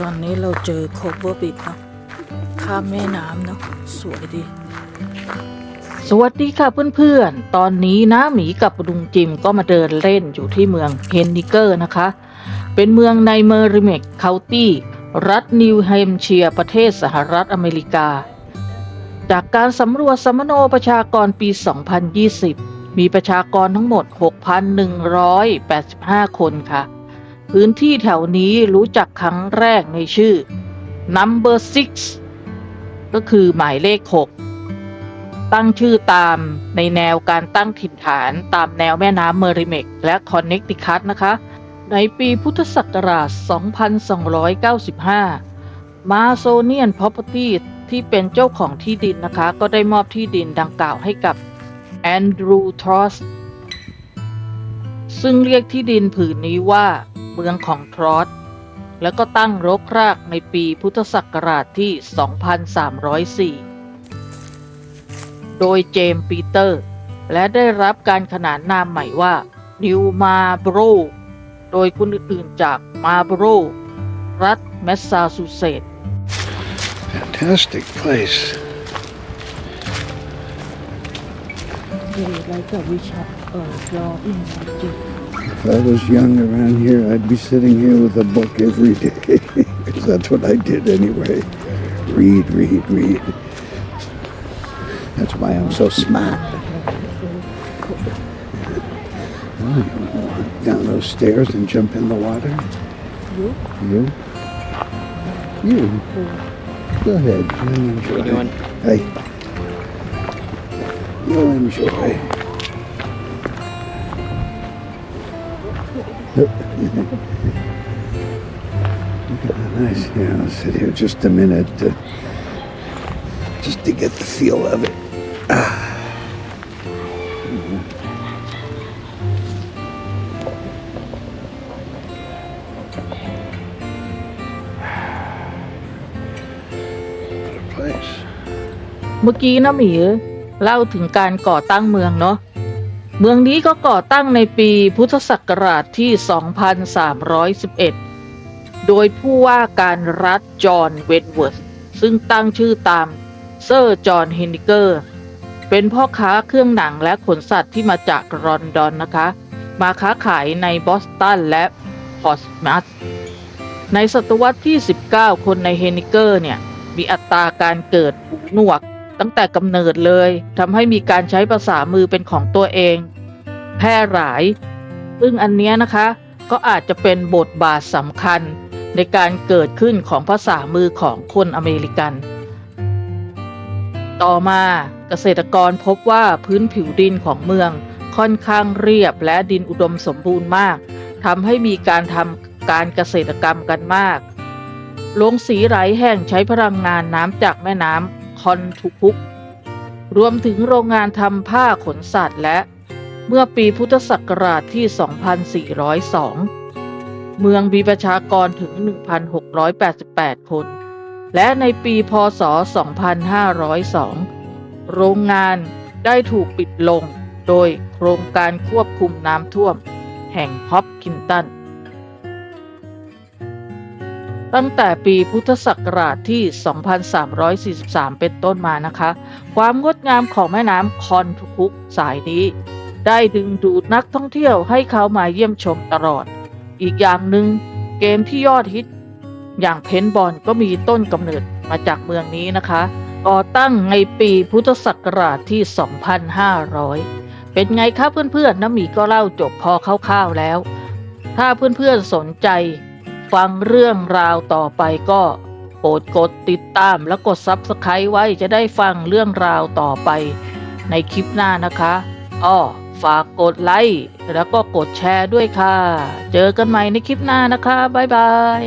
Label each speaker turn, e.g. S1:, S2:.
S1: ตอนนี้เราเจอโคเวอร์บิดเนาะข้ามแม่น้ำเนาะสวยดี
S2: สวัสดีค่ะเพื่อนๆ ตอนนี้นะหมีกับลุงจิมก็มาเดินเล่นอยู่ที่เมืองเฮนนิเกอร์นะคะ เป็นเมืองในเมอริเมกเคาน์ตี้รัฐนิวแฮมเชียร์ประเทศสหรัฐอเมริกา จากการสำรวจสมโนประชากรปี 2020 มีประชากรทั้งหมด 6,185 คนค่ะ พื้นที่แถวนี้รู้จักครั้งแรกในชื่อ Number 6ก็คือหมายเลข 6 ตั้งชื่อตามในแนวการตั้งถิ่นฐานตามแนวแม่น้ำเมริเมกและคอนเนคติคัตนะคะ ในปีพุทธศักราช 2295 มาโซเนียน Property ที่เป็นเจ้าของที่ดินนะคะ ก็ได้มอบที่ดินดังกล่าวให้กับแอนดรูทรอสซึ่งเรียกที่ดินผืนนี้ว่า เมืองของทรอสแล้วก็ตั้งรกรากในปีพุทธศักราชที่ 2304 โดยเจมส์ปีเตอร์ และได้รับการขนานนามใหม่ว่านิวมาโบรโดยคนอื่นๆจากมาโบรรัฐแมสซาชูเซตส์
S3: Fantastic place.
S1: เดไลกับวิชาเอ่อ drawing magic
S3: If I was young around here, I'd be sitting here with a book every day. Because that's what I did anyway. Read, read, read. That's why I'm so smart. Oh, you want to walk down those stairs and jump in the water?
S1: You?
S3: You? You? Go ahead. You'll enjoy. Hey. You'll enjoy. Look at how Nice. Yeah, I'll sit here just a minute to, just to get the feel of it. What a place.
S2: เมื่อกี้นะหมีเล่าถึงการก่อตั้งเมืองเนาะ เมืองนี้ก็ก่อตั้งในปีพุทธศักราชที่ 2311 โดยผู้ว่าการรัฐจอห์นเวนเวิร์ธซึ่งตั้งชื่อตามเซอร์จอห์นเฮนนิเกอร์ เป็นพ่อค้าเครื่องหนังและขนสัตว์ที่มาจากลอนดอนนะคะ มาค้าขายในบอสตันและพอร์มัสในศตวรรษที่ 19 คนในเฮนิเกอร์เนี่ย มีอัตราการเกิดหูหนวก ตั้งแต่กำเนิดเลยทำให้มีการใช้ภาษามือเป็นของตัวเอง แพร่หลาย ซึ่งอันนี้นะคะ ก็อาจจะเป็นบทบาทสำคัญในการเกิดขึ้นของภาษามือของคนอเมริกัน ต่อมาเกษตรกรพบว่าพื้นผิวดินของเมืองค่อนข้างเรียบและดินอุดมสมบูรณ์มากทำให้มีการทำการเกษตรกรรมกันมาก โรงสีหลายแห่งใช้พลังงานน้ำจากแม่น้ำ คอนทุพุก รวมถึงโรงงานทำผ้าขนสัตว์และ เมื่อปีพุทธศักราชที่ 2402 เมืองมีประชากรถึง 1,688 คน และในปีพศ 2502 โรงงานได้ถูกปิดลงโดยโครงการควบคุมน้ำท่วม แห่งฮอปกินตัน ตั้งแต่ปีพุทธศักราชที่ 2343 เป็นต้นมานะคะ ความงดงามของแม่น้ำคอนทุคุกสายนี้ ได้ดึงดูดนักท่องเที่ยวให้เขามาเยี่ยมชมตลอด อีกอย่างหนึ่งเกมที่ยอดฮิต อย่างเพนบอลก็มีต้นกำเนิดมาจากเมืองนี้นะคะ ก่อตั้งในปีพุทธศักราชที่ 2500 เป็นไงครับเพื่อนๆน้ำหมีก็เล่าจบพอคร่าวๆแล้ว ถ้าเพื่อนๆสนใจ ฟังเรื่องราวต่อไปก็โปรดกดติดตามและกด Subscribe ไว้จะได้ฟังเรื่องราวต่อไป ในคลิปหน้านะคะอ้อฝากกดไลค์แล้วก็กดแชร์ด้วยค่ะ เจอกันใหม่ในคลิปหน้านะคะ บ๊ายบาย